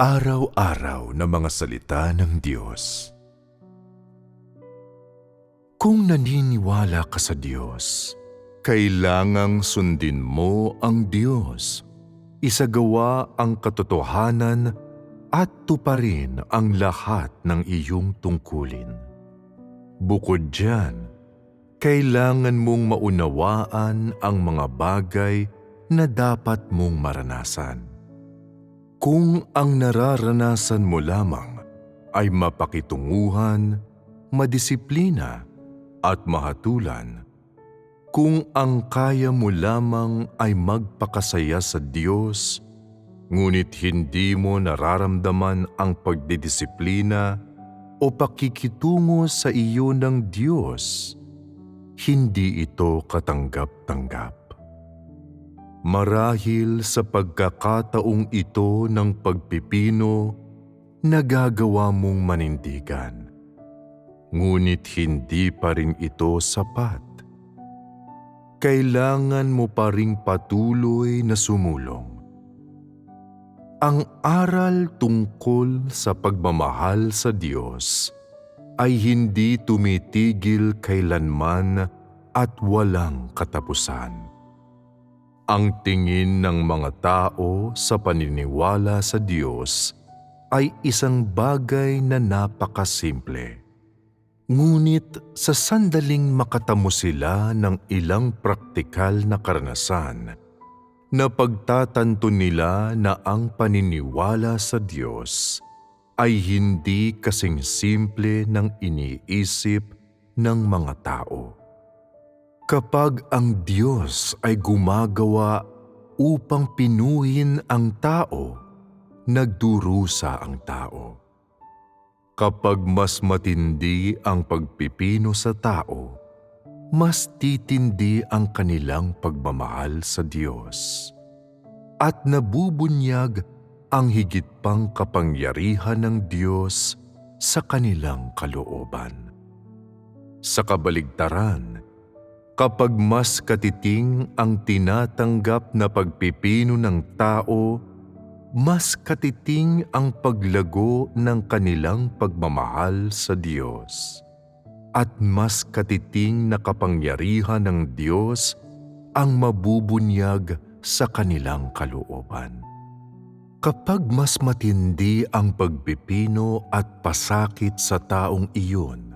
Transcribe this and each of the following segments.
Pang-araw-araw na mga salita ng Diyos. Kung naniniwala ka sa Diyos, kailangang sundin mo ang Diyos, isagawa ang katotohanan at tuparin ang lahat ng iyong tungkulin. Bukod dyan, kailangan mong maunawaan ang mga bagay na dapat mong maranasan. Kung ang nararanasan mo lamang ay mapakitunguhan, madisiplina at mahatulan, kung ang kaya mo lamang ay magpakasaya sa Diyos, ngunit hindi mo nararamdaman ang pagdidisiplina o pakikitungo sa iyo ng Diyos, hindi ito katanggap-tanggap. Marahil sa pagkakataong ito ng pagpipino, nagagawa mong manindigan. Ngunit hindi pa rin ito sapat. Kailangan mo pa ring patuloy na sumulong. Ang aral tungkol sa pagmamahal sa Diyos ay hindi tumitigil kailanman at walang katapusan. Ang tingin ng mga tao sa paniniwala sa Diyos ay isang bagay na napakasimple. Ngunit sa sandaling makatamo sila ng ilang praktikal na karanasan, na pagtatanto nila na ang paniniwala sa Diyos ay hindi kasing simple ng iniisip ng mga tao. Kapag ang Diyos ay gumagawa upang pinuhin ang tao, nagdurusa ang tao. Kapag mas matindi ang pagpipino sa tao, mas titindi ang kanilang pagmamahal sa Diyos. At nabubunyag ang higit pang kapangyarihan ng Diyos sa kanilang kalooban. Sa kabaligtaran, kapag mas katiting ang tinatanggap na pagpipino ng tao, mas katiting ang paglago ng kanilang pagmamahal sa Diyos. At mas katiting na kapangyarihan ng Diyos ang mabubunyag sa kanilang kalooban. Kapag mas matindi ang pagpipino at pasakit sa taong iyon,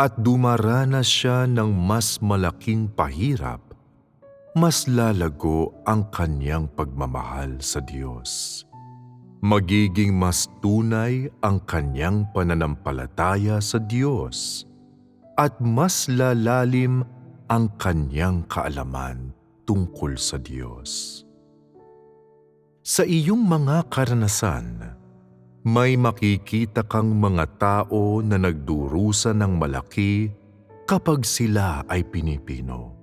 at dumaranas siya ng mas malaking pahirap, mas lalago ang kanyang pagmamahal sa Diyos. Magiging mas tunay ang kanyang pananampalataya sa Diyos at mas lalalim ang kanyang kaalaman tungkol sa Diyos. Sa iyong mga karanasan, may makikita kang mga tao na nagdurusa ng malaki kapag sila ay pinipino,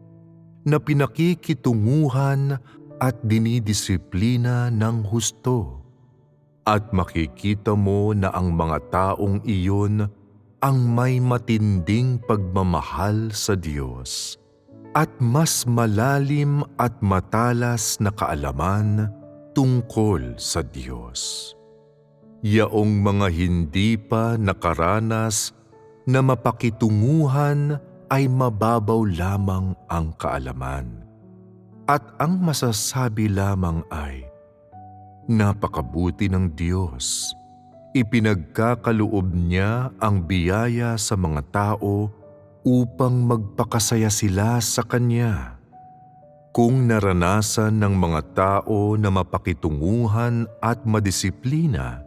na pinakikitunguhan at dinidisiplina ng husto. At makikita mo na ang mga taong iyon ang may matinding pagmamahal sa Diyos at mas malalim at matalas na kaalaman tungkol sa Diyos yaong mga hindi pa nakaranas na mapakitunguhan ay mababaw lamang ang kaalaman. At ang masasabi lamang ay, Napakabuti ng Diyos. Ipinagkakaloob niya ang biyaya sa mga tao upang magpakasaya sila sa Kanya. Kung naranasan ng mga tao na mapakitunguhan at madisiplina,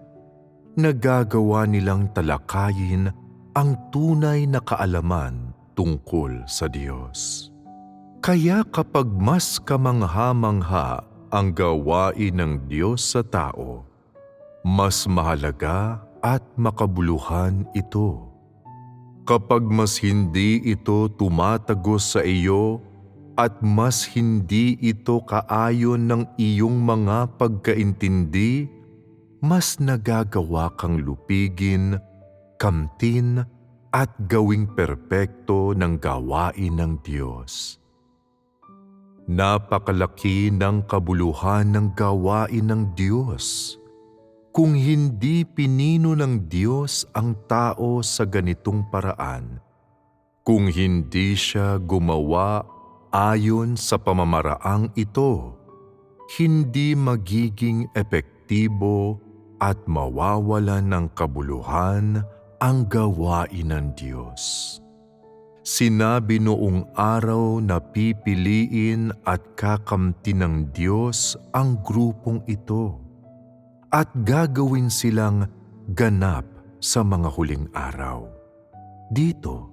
nagagawa nilang talakayin ang tunay na kaalaman tungkol sa Diyos. Kaya kapag mas kamangha-mangha ang gawain ng Diyos sa tao, mas mahalaga at makabuluhan ito. Kapag mas hindi ito tumatagos sa iyo at mas hindi ito kaayon ng iyong mga pagkaintindi mas nagagawa kang lupigin, kamtin at gawing perpekto ng gawain ng Diyos. Napakalaki ng kabuluhan ng gawain ng Diyos. Kung hindi pinino ng Diyos ang tao sa ganitong paraan, kung hindi siya gumawa ayon sa pamamaraang ito, hindi magiging epektibo at mawawalan ng kabuluhan ang gawain ng Diyos. Sinabi noong araw na pipiliin at kakamti ng Diyos ang grupong ito at gagawin silang ganap sa mga huling araw. Dito,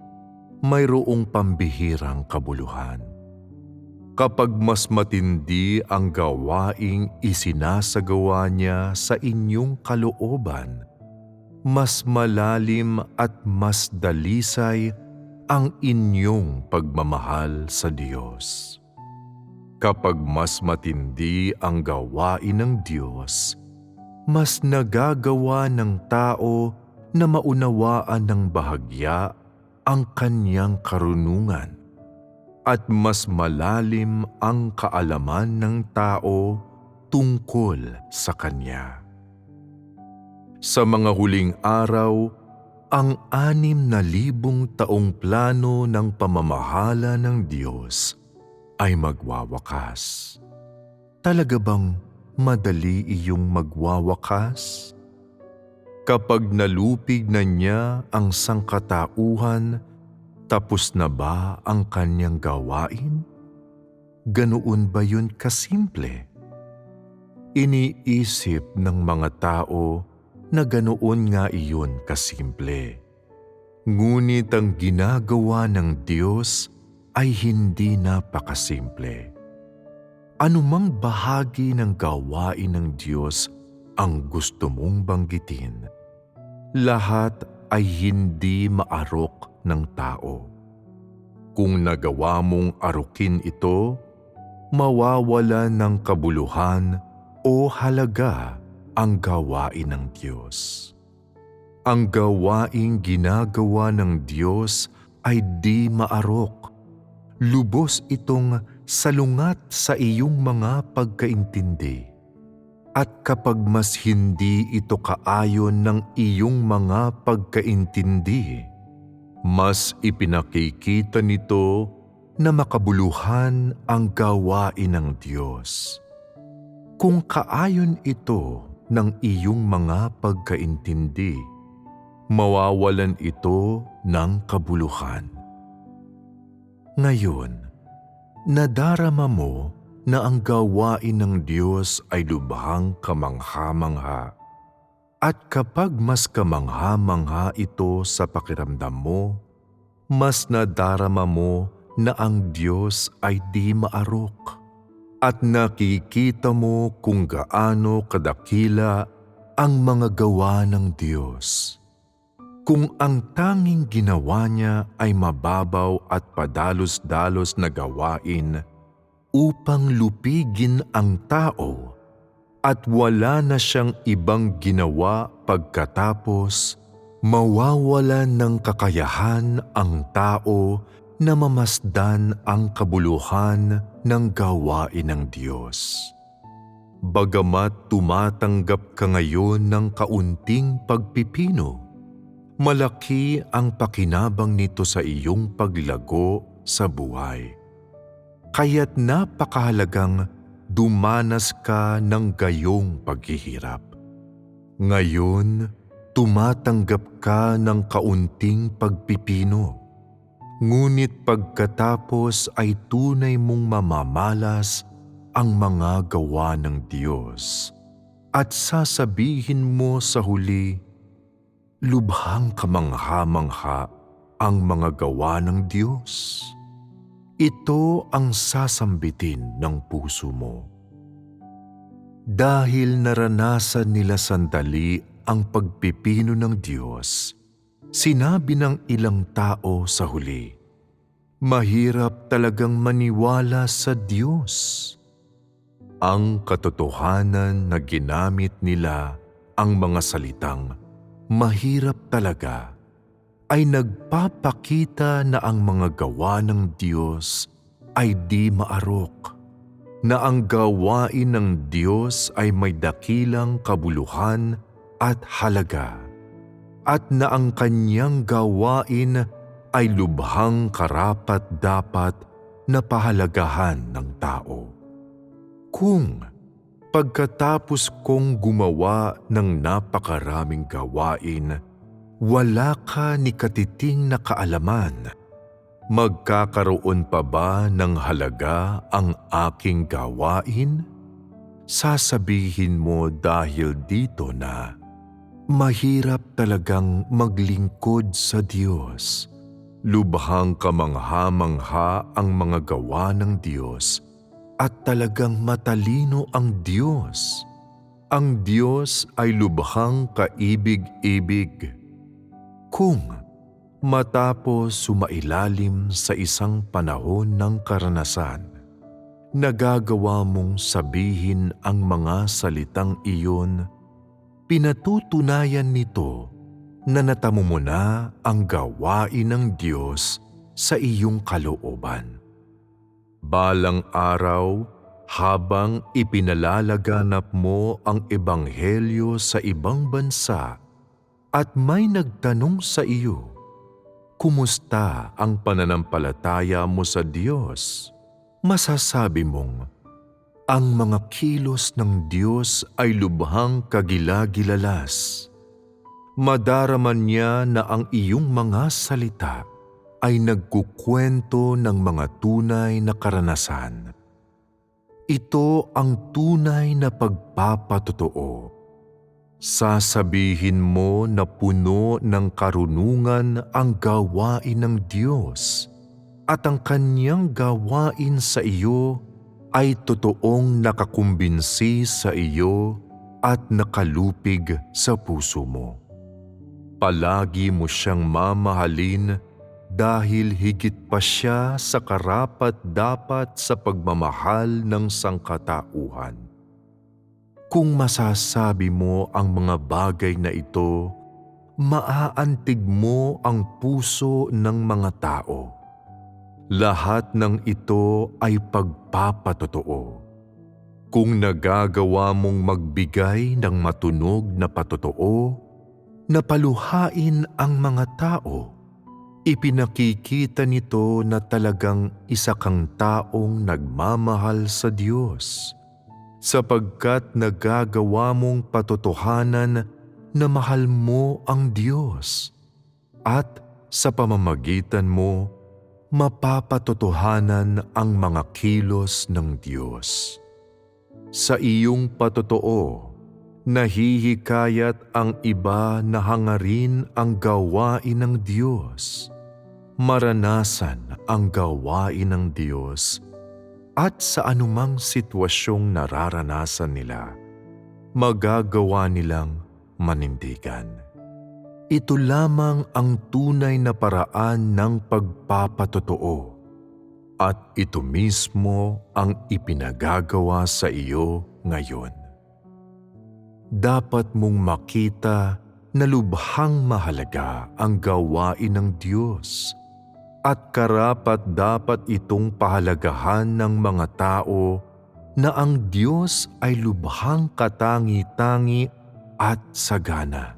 mayroong pambihirang kabuluhan. Kapag mas matindi ang gawaing isinasagawa niya sa inyong kalooban, mas malalim at mas dalisay ang inyong pagmamahal sa Diyos. Kapag mas matindi ang gawain ng Diyos, mas nagagawa ng tao na maunawaan ng bahagya ang kanyang karunungan at mas malalim ang kaalaman ng tao tungkol sa Kanya. Sa mga huling araw, ang anim na libong taong plano ng pamamahala ng Diyos ay magwawakas. Talaga bang madali iyong magwawakas? Kapag nalupig na niya ang sangkatauhan, tapos na ba ang kanyang gawain? Ganoon ba yun kasimple? Iniisip ng mga tao na ganoon nga iyon kasimple. Ngunit ang ginagawa ng Diyos ay hindi napakasimple. Anumang bahagi ng gawain ng Diyos ang gusto mong banggitin, lahat ay hindi maarok ng tao. Kung nagawa mong arukin ito, mawawala ng kabuluhan o halaga ang gawain ng Diyos. Ang gawaing ginagawa ng Diyos ay di maarok. Lubos itong salungat sa iyong mga pagkaintindi. At kapag mas hindi ito kaayon ng iyong mga pagkaintindi, mas ipinakikita nito na makabuluhan ang gawain ng Diyos. Kung kaayon ito ng iyong mga pagkaintindi, mawawalan ito ng kabuluhan. Ngayon, nadarama mo na ang gawain ng Diyos ay lubhang kamangha-mangha. At kapag mas kamangha-mangha ito sa pakiramdam mo, mas nadarama mo na ang Diyos ay di maarok. At nakikita mo kung gaano kadakila ang mga gawa ng Diyos. Kung ang tanging ginawa niya ay mababaw at padalos-dalos na gawain, upang lupigin ang tao at wala na siyang ibang ginawa pagkatapos mawawalan ng kakayahan ang tao na mamasdan ang kabuluhan ng gawain ng Diyos. Bagamat tumatanggap ka ngayon ng kaunting pagpipino, malaki ang pakinabang nito sa iyong paglago sa buhay kaya't napakahalagang dumanas ka ng gayong paghihirap. Ngayon, tumatanggap ka ng kaunting pagpipino. Ngunit pagkatapos ay tunay mong mamamalas ang mga gawa ng Diyos. At sasabihin mo sa huli, lubhang kamangha-mangha ang mga gawa ng Diyos. Ito ang sasambitin ng puso mo. Dahil naranasan nila sandali ang pagpipino ng Diyos, sinabi ng ilang tao sa huli, Mahirap talagang maniwala sa Diyos. Ang katotohanan na ginamit nila ang mga salitang, mahirap talaga ay nagpapakita na ang mga gawa ng Diyos ay di maarok. na ang gawain ng Diyos ay may dakilang kabuluhan at halaga at na ang kanyang gawain ay lubhang karapat dapat na pahalagahan ng tao. Kung pagkatapos kong gumawa ng napakaraming gawain, wala ka ni katiting na kaalaman, magkakaroon pa ba ng halaga ang aking gawain? Sasabihin mo dahil dito na, mahirap talagang maglingkod sa Diyos. Lubhang kamangha-mangha ang mga gawa ng Diyos at talagang matalino ang Diyos. Ang Diyos ay lubhang kaibig-ibig. Kung matapos sumailalim sa isang panahon ng karanasan, nagagawa mong sabihin ang mga salitang iyon, pinatutunayan nito na natamo mo na ang gawain ng Diyos sa iyong kalooban. Balang araw, habang ipinalalaganap mo ang ebanghelyo sa ibang bansa at may nagtanong sa iyo, Kumusta ang pananampalataya mo sa Diyos? Masasabi mong, ang mga kilos ng Diyos ay lubhang kagilagilalas. Madaraman niya na ang iyong mga salita ay nagkukwento ng mga tunay na karanasan. Ito ang tunay na pagpapatotoo. Sasabihin mo na puno ng karunungan ang gawain ng Diyos at ang kanyang gawain sa iyo ay totoong nakakumbinsi sa iyo at nakalupig sa puso mo. Palagi mo siyang mamahalin dahil higit pa siya sa karapat dapat sa pagmamahal ng sangkatauhan. Kung masasabi mo ang mga bagay na ito, maaantig mo ang puso ng mga tao. Lahat ng ito ay pagpapatotoo. Kung nagagawa mong magbigay ng matunog na patotoo, na paluhain ang mga tao, ipinakikita nito na talagang isa kang taong nagmamahal sa Diyos sapagkat nagagawa mong patotohanan na mahal mo ang Diyos at sa pamamagitan mo mapapatotohanan ang mga kilos ng Diyos. Sa iyong patotoo, nahihikayat ang iba na hangarin ang gawain ng Diyos. Maranasan ang gawain ng Diyos at sa anumang sitwasyong nararanasan nila, magagawa nilang manindigan. Ito lamang ang tunay na paraan ng pagpapatotoo at ito mismo ang ipinagagawa sa iyo ngayon. Dapat mong makita na lubhang mahalaga ang gawain ng Diyos at karapat dapat itong pahalagahan ng mga tao na ang Diyos ay lubhang katangi-tangi at sagana.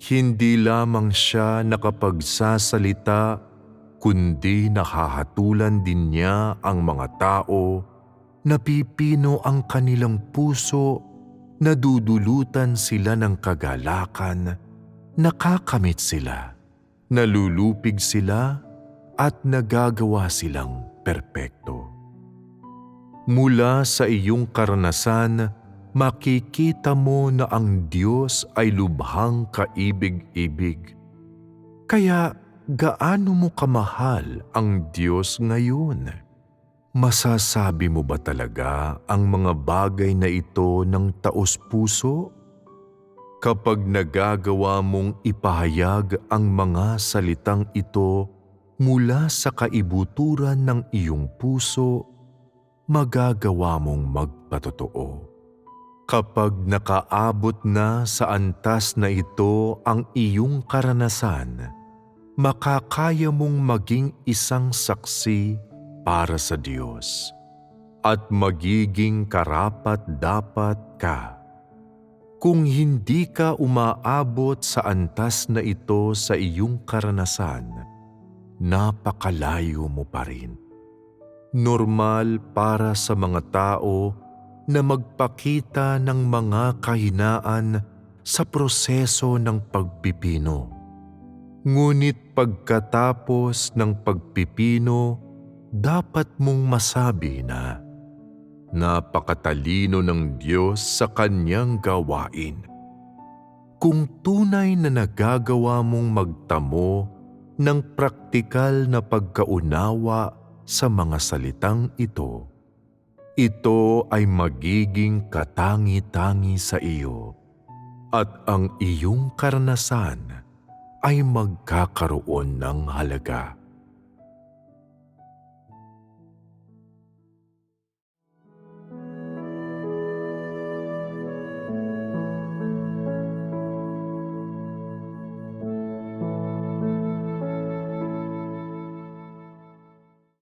Hindi lamang siya nakapagsasalita kundi nakahatulan din niya ang mga tao, napipino ang kanilang puso, nadudulutan sila ng kagalakan, nakakamit sila, nalulupig sila at nagagawa silang perpekto. Mula sa iyong karanasan, makikita mo na ang Diyos ay lubhang kaibig-ibig. Kaya gaano mo kamahal ang Diyos ngayon? Masasabi mo ba talaga ang mga bagay na ito ng taos-puso? Kapag nagagawa mong ipahayag ang mga salitang ito mula sa kaibuturan ng iyong puso, magagawa mong magpatotoo. Kapag nakaabot na sa antas na ito ang iyong karanasan, makakaya mong maging isang saksi para sa Diyos. at magiging karapat-dapat ka. Kung hindi ka umaabot sa antas na ito sa iyong karanasan, napakalayo mo pa rin. Normal para sa mga tao na magpakita ng mga kahinaan sa proseso ng pagpipino. Ngunit pagkatapos ng pagpipino, dapat mong masabi na napakatalino ng Diyos sa kanyang gawain. Kung tunay na nagagawa mong magtamo ng praktikal na pagkaunawa sa mga salitang ito, ito ay magiging katangi-tangi sa iyo at ang iyong karanasan ay magkakaroon ng halaga.